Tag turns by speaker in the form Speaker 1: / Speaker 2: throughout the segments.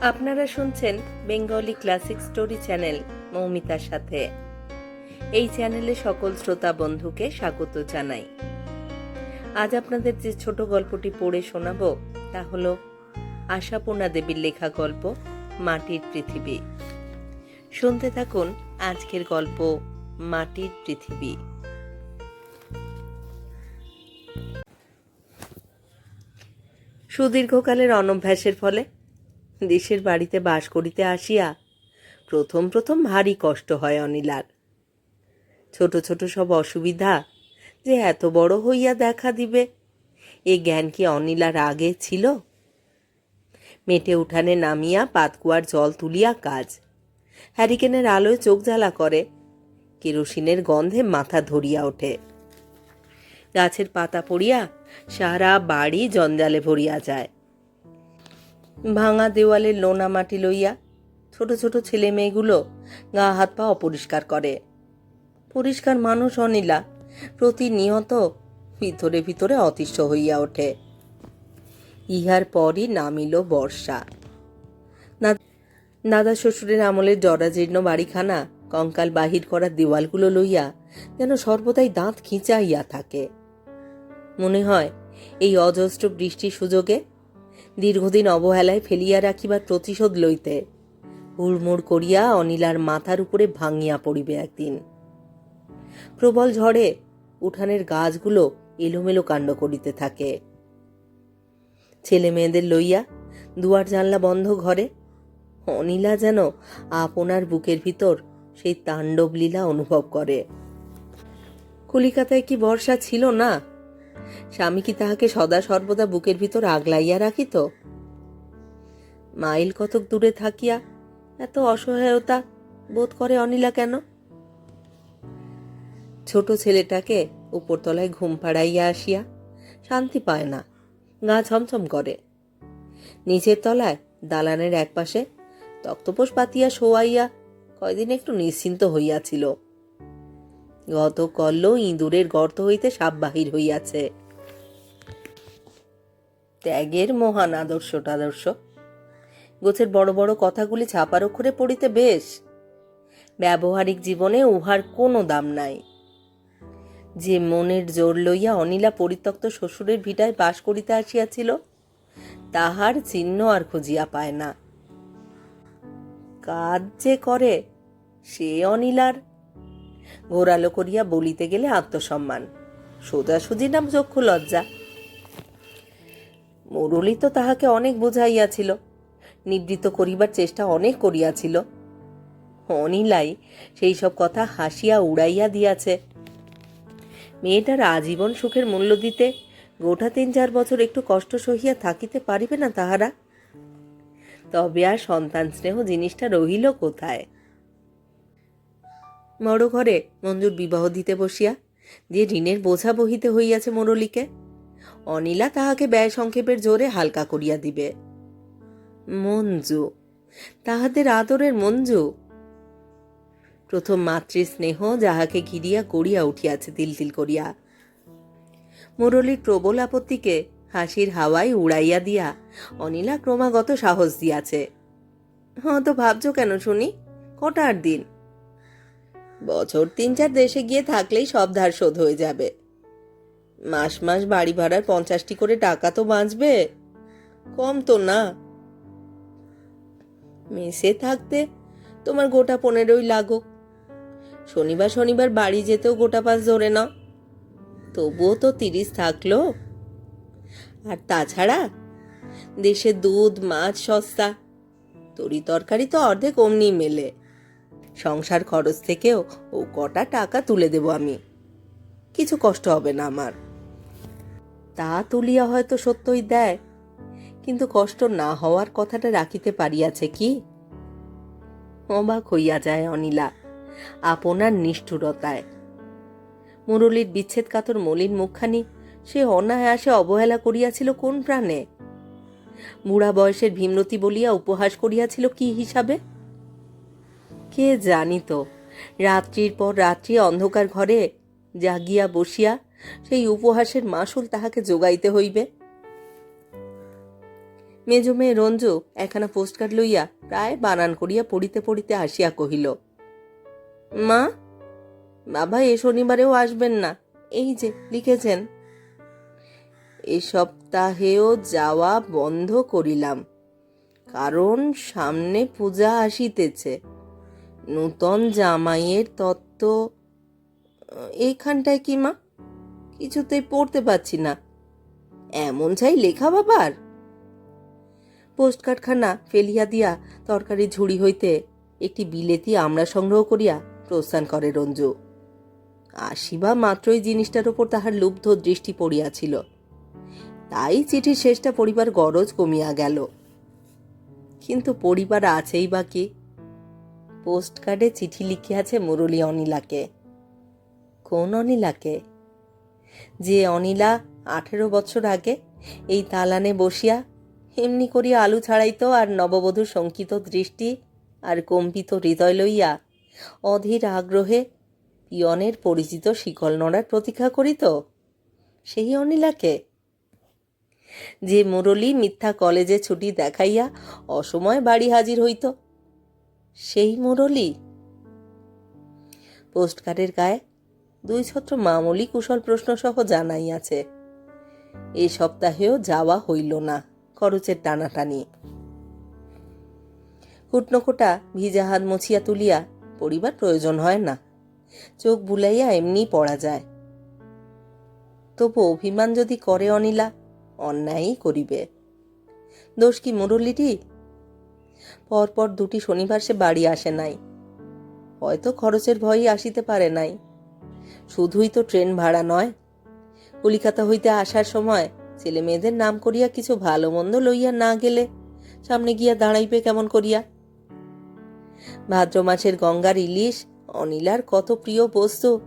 Speaker 1: আপনারা শুনছেন Bengali classic story channel মৌমিতার সাথে। এই চ্যানেলে সকল শ্রোতা বন্ধুকে স্বাগত জানাই। আজ আপনাদের যে ছোট গল্পটি পড়ে শোনাবো, তা হল আশাপূর্ণা দেবীর লেখা গল্প, মাটির পৃথিবী। শুনতে থাকুন আজকের গল্প, মাটির পৃথিবী। সুদীর্ঘকালের অনভ্যাসের ফলে দেশের বাড়িতে বাস করিতে আসিয়া প্রথম প্রথম ভারী কষ্ট হয় অনিলার। ছোট ছোট সব অসুবিধা যে এত বড় হইয়া দেখা দিবে, এ জ্ঞান কি অনিলার আগে ছিল? মেটে উঠানে নামিয়া পাতকুয়ার জল তুলিয়া কাজ। হ্যারিকেনের আলোয় চোখ জ্বালা করে, কেরোসিনের গন্ধে মাথা ধরিয়া ওঠে। গাছের পাতা পড়িয়া সারা বাড়ি জঞ্জালে ভরিয়া যায়। ভাঙা দেওয়ালের লোনা মাটি লইয়া ছোট ছোট ছেলে মেয়েগুলো গা হাত পা অপরিষ্কার করে। পরিষ্কার মানুষ অনিলা প্রতিনিয়ত ভিতরে ভিতরে অতিষ্ঠ হইয়া ওঠে। ইহার পরই নামিল বর্ষা। দাদা শ্বশুরের আমলের জরাজীর্ণ বাড়িখানা কঙ্কাল বাহির করা দেওয়ালগুলো লইয়া যেন সর্বদাই দাঁত খিঁচাইয়া থাকে। মনে হয়, এই অজস্র বৃষ্টির সুযোগে দীর্ঘদিন অবহেলায় ফেলিয়া রাখিবার প্রতিশোধ লইতে হুড়মুড় করিয়া অনিলার মাথার উপরে ভাঙিয়া পড়িবে একদিন। প্রবল ঝড়ে উঠানের গাছগুলো এলোমেলো কাণ্ড করিতে থাকে। ছেলে মেয়েদের লইয়া দুয়ার জানলা বন্ধ ঘরে অনিলা যেন আপনার বুকের ভিতর সেই তাণ্ডব লীলা অনুভব করে। কলিকাতায় কি বর্ষা ছিল না? স্বামী কি তাহাকে সদা সর্বদা বুকের ভিতর আগলাইয়া রাখিত মাইল কতক দূরে থাকিয়া এত অসহায়তা বোধ করে অনিলা কেন? ছোট ছেলেটাকে উপরতলায় ঘুম পাড়াইয়া আসিয়া শান্তি পায় না, গা ছমছম করে। নিচের তলায় দালানের একপাশে তক্তপোষ পাতিয়া শোয়াইয়া কয়দিন একটু নিশ্চিন্ত হইয়াছিল। গত কল্ল ইঁদুরের গর্ত হইতে সাপ বাহির হইয়াছে। ত্যাগের মহান আদর্শ টাদর্শ। গোছের বড় বড় কথাগুলি ছাপার অক্ষরে পড়িতে বেশ। ব্যবহারিক জীবনে উহার কোনো দাম নাই। যে মনের জোর লইয়া অনিলা পরিত্যক্ত শ্বশুরের ভিটায় বাস করিতে আসিয়াছিল, তাহার চিহ্ন আর খুঁজিয়া পায় না। কাজ যে করে, সে অনিলার ঘোরালো করিয়া বলিতে গেলে আত্মসম্মান। সোজাসুজি নাম চক্ষু লজ্জা। মুরলী তো তাহাকে অনেক বুঝাইয়াছিল নিবৃত্ত করিবার চেষ্টা অনেক করিয়াছিল। অনিলাই সেই সব কথা হাসিয়া উড়াইয়া দিয়াছে। মেয়েটার আজীবন সুখের মূল্য দিতে গোটা তিন চার বছর একটু কষ্ট সহিয়া থাকিতে পারিবে না তাহারা? তবে আর সন্তান স্নেহ জিনিসটা রহিল কোথায়? বড় ঘরে মঞ্জুর বিবাহ দিতে বসিয়া। যে ঋণের বোঝা বহিতে হইয়াছে মুরলীকে, অনিলা তাহাকে ব্যয় সংক্ষেপের জোরে হালকা করিয়া দিবে। মঞ্জু, তাহাদের আদরের মঞ্জু। প্রথম মাতৃ স্নেহ যাহাকে ঘিরিয়া গড়িয়া উঠিয়াছে তিল তিল করিয়া। মুরলীর প্রবল আপত্তিকে হাসির হাওয়ায় উড়াইয়া দিয়া অনিলা ক্রমাগত সাহস দিয়াছে। হ্যাঁ তো ভাবছ কেন শুনি? কটার দিন? বছর তিন চার দেশে গিয়ে থাকলেই সব ধার শোধ হয়ে যাবে। মাস মাস বাড়ি ভাড়ার পঞ্চাশটি করে টাকা তো বাঁচবে। কম তো না। মেসে থাকতে তোমার গোটা পনেরোই লাগো শনিবার শনিবার বাড়ি যেতেও গোটা পাস ধরে নাও। তবুও তো তিরিশ থাকল। আর তাছাড়া দেশে দুধ, মাছ, সস্তা। তরি তরকারি তো অর্ধেক অমনি মেলে। সংসার খরচ থেকেও ও কটা টাকা তুলে দেব আমি। কিছু কষ্ট হবে না আমার। তা তুলিয়া হয়তো সত্যই দেয়, কিন্তু কষ্ট না হওয়ার কথাটা রাখিতে পারিয়াছে কি? অবাক হইয়া যায় অনিলা, আপনার নিষ্ঠুরতায়। মুরলীর বিচ্ছেদ কাতর মলিন মুখখানি সে অনায়াসে অবহেলা করিয়াছিল কোন প্রাণে? বুড়া বয়সের ভীমরতি বলিয়া উপহাস করিয়াছিল কি হিসাবে? কে জানিত? রাত্রির পর রাত্রি অন্ধকার ঘরে জাগিয়া বসিয়া সেই উপহাসের মাসুল তাহাকে যোগাইতে হইবে। মেজ মেয়ে রঞ্জু একখানা পোস্টকার্ড লইয়া প্রায় বানান করিয়া পড়িতে পড়িতে আসিয়া কহিল, মা, বাবা এ শনিবারেও আসবেন না। এই যে, লিখেছেন, এ সপ্তাহেও যাওয়া বন্ধ করিলাম, কারণ সামনে পূজা আসিতেছে। নূতন জামাইয়ের তত্ত্ব এইখানটায় কি মা? কিছুতেই পড়তে পারছি না। এমন চাই লেখা বাবার। পোস্টকার্ডখানা ফেলিয়া দিয়া তরকারি ঝুড়ি হইতে একটি বিলেতি আমরা সংগ্রহ করিয়া প্রস্থান করে রঞ্জু। আসিবা মাত্রই জিনিসটার উপর তাহার লুব্ধ দৃষ্টি পড়িয়াছিল। তাই চিঠির শেষটা পড়িবার গরজ কমিয়া গেল। কিন্তু পরিবার আছেই বা কি? পোস্টকার্ডে চিঠি লিখিয়াছে মুরলী অনিলাকে। কোন অনিলাকে? যে অনিলা আঠেরো বছর আগে এই তালানে বসিয়া এমনি করিয়া আলু ছাড়াইত আর নববধূ শঙ্কিত দৃষ্টি আর কম্পিত হৃদয় লইয়া অধীর আগ্রহে পিয়নের পরিচিত শিকল নড়ার প্রতীক্ষা করিত, সেই অনিলাকে? যে মুরলী মিথ্যা কলেজে ছুটি দেখাইয়া অসময় বাড়ি হাজির হইত সেই মুরলী। পোস্টকার্ডের গায়ে দুই ছত্র মামুলি কুশল প্রশ্ন সহ জানাই আছে এ সপ্তাহেও যাওয়া হইল না খরচের টানাটানি। কুটনকোটা ভিজা হাত মুছিয়া তুলিয়া পরিবার প্রয়োজন হয় না, চোখ বুলাইয়া এমনি পড়া যায়। তবু অভিমান যদি করে অনিলা, অন্যায়ই করিবে। দোষ কি মুরল্লিটি পরপর দুটি শনিবার সে বাড়ি আসে নাই। হয়তো খরচের ভয়ই আসিতে পারে নাই। শুধুই তো ট্রেন ভাড়া নয়। কলিকাতা হইতে আসার সময় ছেলে মেয়েদের নাম করিয়া কিছু ভালো মন্দ লইয়া না গেলে সামনে গিয়া দাঁড়াইবে কেমন করিয়া? ভাদ্র মাসের গঙ্গার ইলিশ, অনিলার কত প্রিয় বস্তু,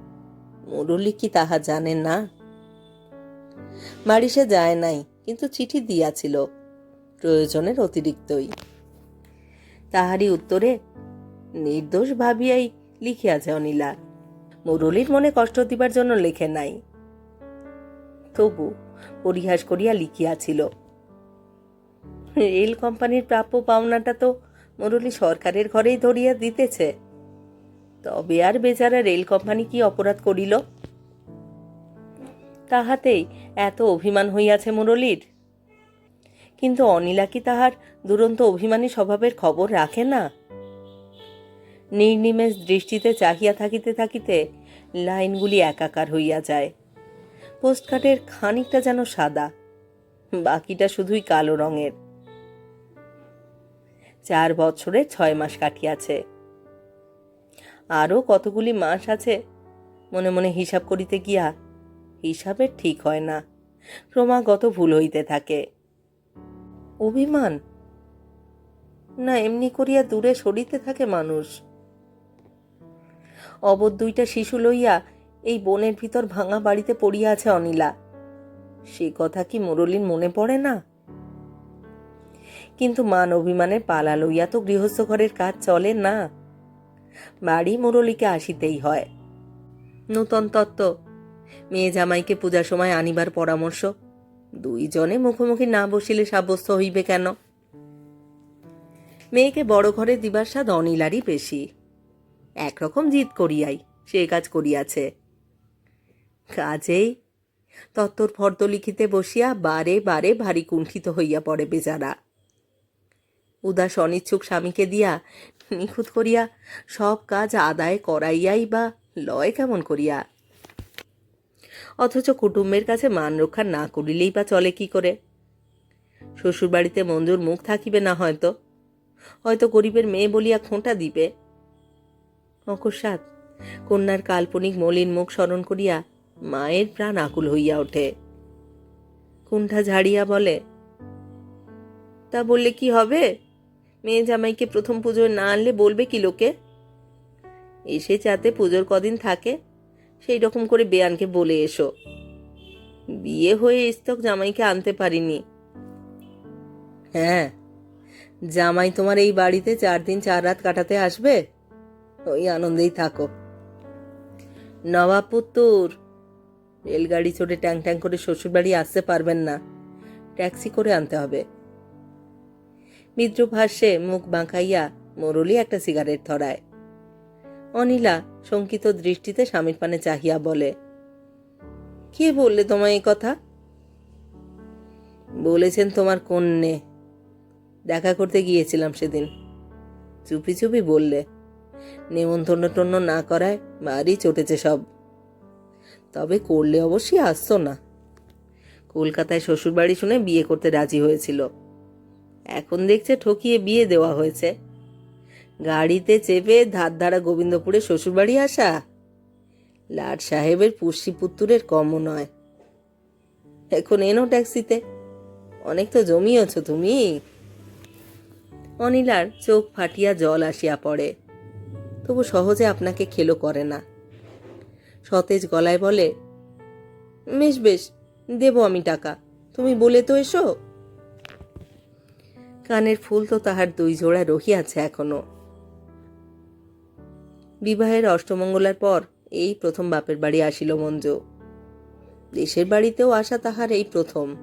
Speaker 1: মুরলী কি তাহা জানেন না। বাড়ি সে যায় নাই, কিন্তু চিঠি দিয়াছিল, প্রয়োজনের অতিরিক্তই। তাহারই উত্তরে নির্দোষ ভাবিয়াই লিখিয়াছে অনিলা মুরলীর মনে কষ্ট দিবার জন্য লেখে নাই। তবু পরিহাস করিয়া লিখিয়াছিল, রেল কোম্পানির প্রাপ্য পাওনাটা তো মুরলী সরকারের ঘরেই ধরিয়া দিতেছে। তবে আর বেচারা রেল কোম্পানি কি অপরাধ করিল? তাহাতেই এত অভিমান হইয়াছে মুরলীর। কিন্তু অনিলা কি তাহার দুরন্ত অভিমানী স্বভাবের খবর রাখে না? নির্নিমেষ দৃষ্টিতে চাহিয়া থাকিতে থাকিতে লাইনগুলি একাকার হইয়া যায়। পোস্টকার্ডের খানিকটা যেন সাদা, বাকিটা শুধুই কালো রঙের। চার বছরে ছয় মাস কাটিয়াছে। আরও কতগুলি মাস আছে? মনে মনে হিসাব করিতে গিয়া হিসাবের ঠিক হয় না। ক্রমাগত ভুল হইতে থাকে। অভিমান? না, এমনি করিয়া দূরে সরিতে থাকে মানুষ। অবধ দুইটা শিশু লইয়া এই বনের ভিতর ভাঙা বাড়িতে পড়িয়া আছে অনিলা। সে কথা কি মুরলীর মনে পড়ে না? কিন্তু মান অভিমানের পালা লইয়া তো গৃহস্থ ঘরের কাজ চলে না। বাড়ি মুরলীকে আসিতেই হয়। নূতন তত্ত্ব, মেয়ে জামাইকে পূজার সময় আনিবার পরামর্শ। দুইজনে মুখোমুখি না বসিলে সাব্যস্ত হইবে কেন? মেয়েকে বড় ঘরে দিবার স্বাদ অনিলারই বেশি। একরকম জিদ করিয়াই, সে কাজ করিয়াছে। কাজেই তত্তর ফর্দ লিখিতে বসিয়া বারে বারে ভারী কুণ্ঠিত হইয়া পড়ে বেচারা উদাস অনিচ্ছুক স্বামীকে দিয়া নিখুঁত করিয়া সব কাজ আদায় করাইয়াই বা লয় কেমন করিয়া? অথচ কুটুম্বের কাছে মান রক্ষা না করিলেই বা চলে কি করে? শ্বশুরবাড়িতে মঞ্জুর মুখ থাকিবে না হয়তো। হয়তো গরিবের মেয়ে বলিয়া খোঁটা দিবে। অকস্মাৎ কন্যার কাল্পনিক মলিন মুখ স্মরণ করিয়া মায়ের প্রাণ আকুল হইয়া ওঠে। কুণ্ঠা ঝাড়িয়া বলে, তা বললে কি হবে? মেয়ে জামাইকে প্রথম পুজোয় না আনলে বলবে কি লোকে? এসে যাতে পুজোর কদিন থাকে সেই রকম করে বেয়ানকে বলে এসো। বিয়ে হয়ে স্তক জামাইকে আনতে পারিনি। হ্যাঁ জামাই তোমার এই বাড়িতে চার দিন চার রাত কাটাতে আসবে? ওই আনন্দেই থাকো। নবাবপুত্তুর রেলগাড়ি চড়ে ট্যাং ট্যাং করে শ্বশুরবাড়ি আসতে পারবেন না। ট্যাক্সি করে আনতে হবে। মিত্র ভাষ্যে মুখ বাঁকাইয়া মোরলি একটা সিগারেট ধরায়। অনিলা শঙ্কিত দৃষ্টিতে স্বামীর পানে চাহিয়া বলে, কে বললে তোমায় এই কথা? বলেছেন তোমার কন্যে। দেখা করতে গিয়েছিলাম সেদিন। চুপি চুপি বললে, নেমন্তন্ন টন্য না করায় বাড়ি চটেছে সব। তবে করলে অবশ্যই আসতো না। কলকাতায় শ্বশুরবাড়ি শুনে বিয়ে করতে রাজি হয়েছিল। এখন দেখছে ঠকিয়ে বিয়ে দেওয়া হয়েছে। গাড়িতে চেপে ধার ধারা গোবিন্দপুরে শ্বশুরবাড়ি আসা? লাট সাহেবের পুষ্যি পুত্তুরের কমও নয়। এখন এনো ট্যাক্সিতে। অনেক তো জমিয়েছ তুমি। অনিলার চোখ ফাটিয়া জল আসিয়া পড়ে। তবু সহজে আপনাকে খেলো করে না। সতেজ গলায় বলে, বেশ বেশ, দেব আমি টাকা। তুমি বলে তো এসো। কানের ফুল তো তাহার দুই জোড়া রহিয়াছে এখনও। বিবাহের অষ্টমঙ্গলার পর এই প্রথম বাপের বাড়ি আসিল মঞ্জু। দেশের বাড়িতেও আসা তাহার এই প্রথম।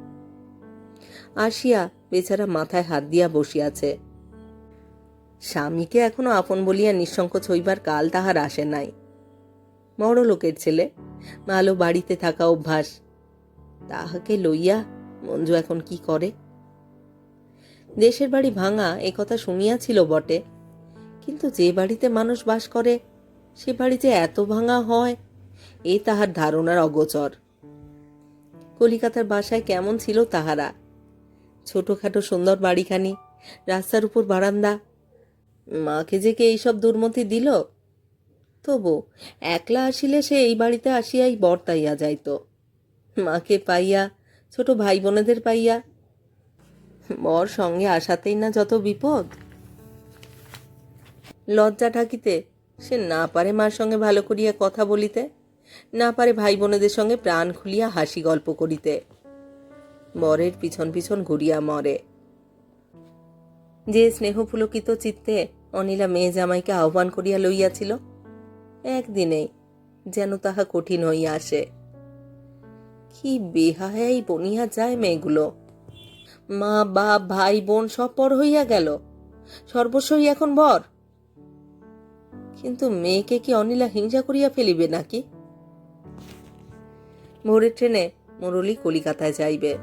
Speaker 1: আসিয়া বেচারা মাথায় হাত দিয়া বসিয়াছে। স্বামীকে এখনও আপন বলিয়া নিঃসংকোচ হইবার কাল তাহার আসে নাই। বড় লোকের ছেলে, ভালো বাড়িতে থাকা অভ্যাস। তাহাকে লইয়া মঞ্জু এখন কি করে? দেশের বাড়ি ভাঙা এ কথা শুনিয়াছিল বটে কিন্তু যে বাড়িতে মানুষ বাস করে, সে বাড়ি যে এত ভাঙা হয়, এ তাহার ধারণার অগোচর। কলিকাতার বাসায় কেমন ছিল তাহারা? ছোটখাটো সুন্দর বাড়িখানি, রাস্তার উপর বারান্দা। মাকে যে কে এইসব দুর্মতি দিল? তবু একলা আসিলে সে এই বাড়িতে আসিয়াই বর্তাইয়া যাইত। মাকে পাইয়া, ছোট ভাই বোনেদের পাইয়া। বর সঙ্গে আসাতেই না যত বিপদ। লজ্জা ঢাকিতে সে না পারে মার সঙ্গে ভালো করিয়া কথা বলিতে, না পারে ভাই বোনেদের সঙ্গে প্রাণ খুলিয়া হাসি গল্প করিতে। বরের পিছন পিছন ঘুরিয়া মরে। যে স্নেহপুলকিত চিত্তে অনিলা মেয়ে জামাইকে আহ্বান করিয়া লইয়াছিল, একদিনেই যেন তাহা কঠিন হইয়া আসে। কি বেহায়াই বনিয়া যায় মেয়েগুলো। মা, বাপ, ভাই, বোন সব পর হইয়া গেল। সর্বস্বই এখন বর। কিন্তু মেয়েকে কি অনিলা হিংসা করিয়া ফেলিবে নাকি? ভোরের ট্রেনে মুরলি কলিকাতায় যাইবে।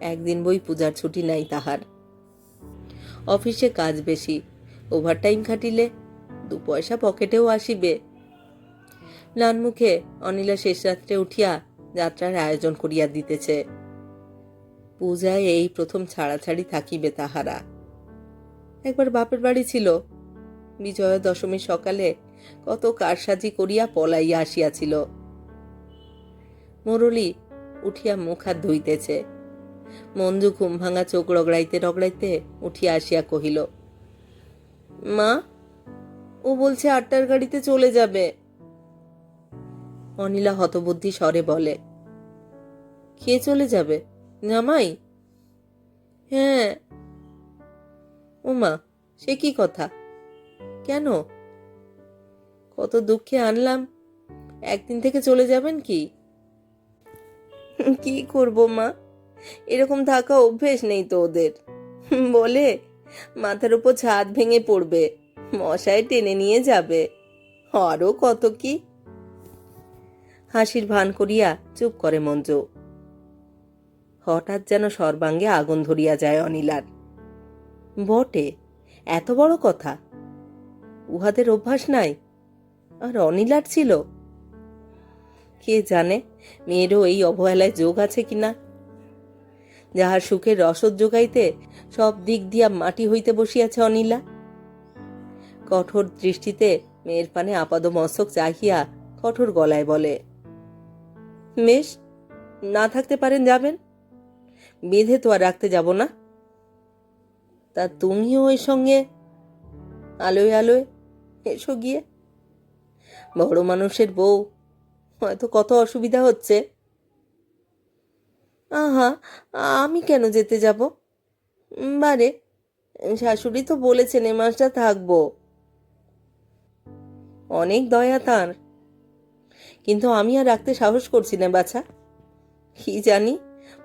Speaker 1: একদিন বই পূজার ছুটি নাই তাহার। অফিসে কাজ বেশি, ওভারটাইম খাটিলে দু পয়সা পকেটেও আসিবে। মুখে অনিলা শেষ রাত্রে উঠিয়া যাত্রার আয়োজন করিয়া দিতেছে। পূজায় এই প্রথম ছাড়াছাড়ি থাকিবে তাহারা। একবার বাপের বাড়ি ছিল বিজয়া দশমীর সকালে কত কারসাজি করিয়া পলাইয়া আসিয়াছিল। মুরলি উঠিয়া মুখ হাত ধুইতেছে। মঞ্জু ঘুম ভাঙা চোখ রগড়াইতে রগড়াইতে উঠিয়া আসিয়া কহিল, মা, ও বলছে আটটার গাড়িতে চলে যাবে। অনিলা হতবুদ্ধি স্বরে বলে, কে চলে যাবে? জামাই? হ্যাঁ। ওমা সে কি কথা? কেন? কত দুঃখে আনলাম। একদিন থেকে চলে যাবেন কি? কি করব মা? এরকম থাকা অভ্যেস নেই তো ওদের। বলে মাথার উপর ছাদ ভেঙে পড়বে। মশায় টেনে নিয়ে যাবে। আরও কত কি? হাসির ভান করিয়া চুপ করে মঞ্জু। হঠাৎ যেন সর্বাঙ্গে আগুন ধরিয়া যায় অনিলার। বটে, এত বড় কথা। উহাদের অভ্যাস নাই? আর অনিলার ছিল? কে জানে, মেয়েরও এই অবহেলায় যোগ আছে কিনা যাহার সুখের রসদ যোগাইতে সব দিক দিয়া মাটি হইতে বসিয়াছে অনিলা। কঠোর দৃষ্টিতে মেয়ের পানে আপাদ মস্তক চাহিয়া কঠোর গলায় বলে বেশ না থাকতে পারেন যাবেন? বেঁধে তো আর রাখতে যাব না? তা তুমিও ওই সঙ্গে আলোয় আলোয় এসো গিয়ে। বড় মানুষের বউ, হয়তো কত অসুবিধা হচ্ছে। আহা, আমি কেন যেতে যাব? বারে, শাশুড়ি তো বলেছেন এ মাসটা থাকব। অনেক দয়া তাঁর। কিন্তু আমি আর রাখতে সাহস করছি না, বাছা। কি জানি,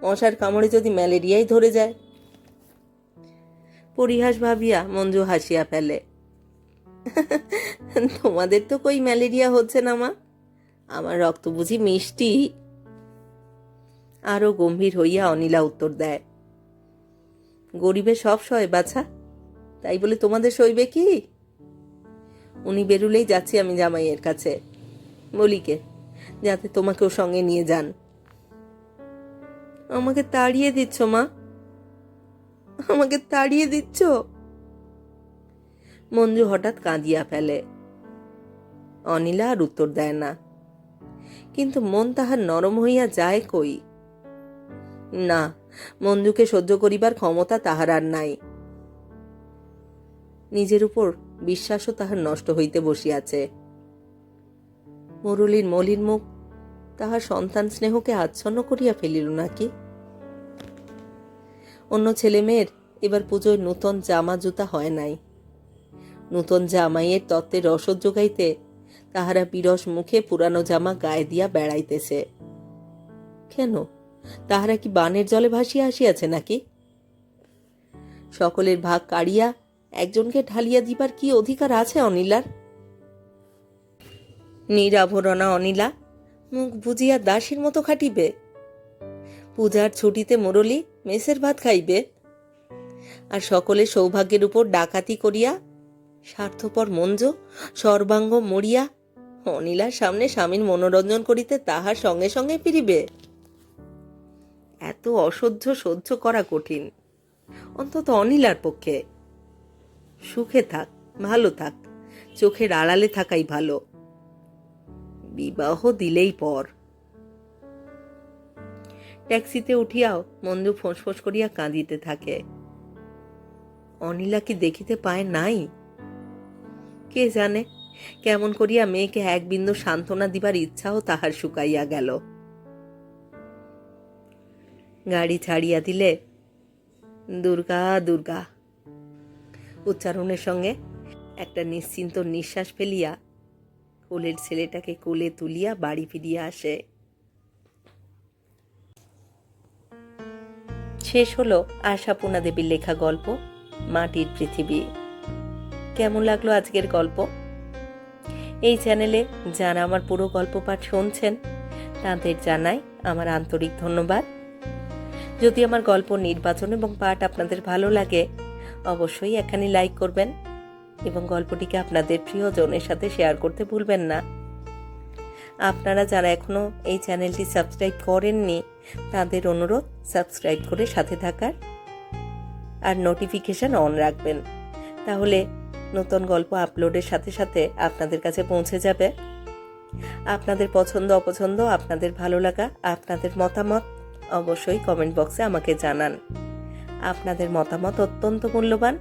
Speaker 1: মশার কামড়ে যদি ম্যালেরিয়াই ধরে যায়। পরিহাস ভাবিয়া মঞ্জু হাসিয়া ফেলে। তোমাদের তো কই ম্যালেরিয়া হচ্ছে না, মা? আমার রক্ত বুঝি মিষ্টি। আরও গম্ভীর হইয়া অনিলা উত্তর দেয় গরিবের সব সয় বাছা, তাই বলে তোমাদের সইবে কি? উনি বেরুলেই যাচ্ছি আমি জামাইয়ের কাছে। বলিকে যাতে তোমাকেও সঙ্গে নিয়ে যান। আমাকে তাড়িয়ে দিচ্ছ, মা? আমাকে তাড়িয়ে দিচ্ছ? মঞ্জু হঠাৎ কাঁদিয়া ফেলে। অনিলা আর উত্তর দেয় না। কিন্তু মন তাহার নরম হইয়া যায় কই? না মঞ্জুকে সহ্য করিবার ক্ষমতা তাহার আর নাই। নিজের উপর বিশ্বাসও তাহার নষ্ট হইতে বসিয়াছে। মুরলীর মলিন মুখ তাহার সন্তান স্নেহকে আচ্ছন্ন করিয়া ফেলিল নাকি? অন্য ছেলে মেয়ের এবার পুজোয় নূতন জামা জুতা হয় নাই। নূতন জামাইয়ের তত্ত্বের রসদ যোগাইতে তাহারা বিরস মুখে পুরানো জামা গায়ে দিয়া বেড়াইতেছে। কেন? তাহারা কি বানের জলে ভাসিয়া আসিয়াছে নাকি? সকলের ভাগ কাড়িয়া একজনকে ঢালিয়া দিবার কি অধিকার আছে অনিলার? নিরাভরণা অনিলা, মুখ বুঝিয়া দাসীর মতো খাটিবে। পূজার ছুটিতে মুরলি মেসের ভাত খাইবে। আর সকলে সৌভাগ্যের উপর ডাকাতি করিয়া স্বার্থপর মঞ্জ, সর্বাঙ্গ মরিয়া, অনিলার সামনে স্বামীর মনোরঞ্জন করিতে তাহার সঙ্গে সঙ্গে ফিরিবে। এত অসহ্য সহ্য করা কঠিন। অন্তত অনিলার পক্ষে। সুখে থাক, ভালো থাক, চোখের আড়ালে থাকাই ভালো। বিবাহ দিলেই পর। ট্যাক্সিতে উঠিয়াও মঞ্জু ফোঁস করিয়া কাঁদিতে থাকে। অনিলা কি দেখিতে পায় নাই? কে জানে? কেমন করিয়া মেয়েকে এক বিন্দু সান্ত্বনা দিবার ইচ্ছাও তাহার শুকাইয়া গেল। গাড়ি ছাড়িয়া দিলে, দুর্গা দুর্গা। উচ্চারণের সঙ্গে একটা নিশ্চিন্ত নিঃশ্বাস ফেলিয়া কোলের ছেলেটাকে কোলে তুলিয়া বাড়ি ফিরিয়া আসে। শেষ হলো আশাপূর্ণা দেবীর লেখা গল্প, মাটির পৃথিবী। কেমন লাগল আজকের গল্প? এই চ্যানেলে যারা আমার পুরো গল্প পাঠ শুনছেন, তাদের জানাই আমার আন্তরিক ধন্যবাদ। যদি আমার গল্প নির্বাচন এবং পাঠ আপনাদের ভালো লাগে, অবশ্যই এখানে লাইক করবেন এবং গল্পটিকে আপনাদের প্রিয়জনের সাথে শেয়ার করতে ভুলবেন না। আপনারা যারা এখনও এই চ্যানেলটি সাবস্ক্রাইব করেননি, তাদের অনুরোধ সাবস্ক্রাইব করে সাথে থাকার আর নোটিফিকেশন অন রাখবেন। তাহলে নতুন গল্প আপলোডের সাথে সাথে আপনাদের কাছে পৌঁছে যাবে। আপনাদের পছন্দ, অপছন্দ, আপনাদের ভালো লাগা, আপনাদের মতামত অবশ্যই কমেন্ট বক্সে আমাকে জানান। আপনাদের মতামত অত্যন্ত মূল্যবান।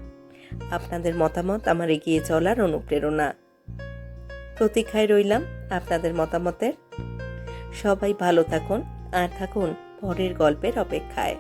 Speaker 1: আপনাদের মতামত আমার এগিয়ে চলার অনুপ্রেরণা। প্রতীক্ষায় রইলাম আপনাদের মতামতের। সবাই ভালো থাকুন, আর থাকুন পরের গল্পের অপেক্ষায়।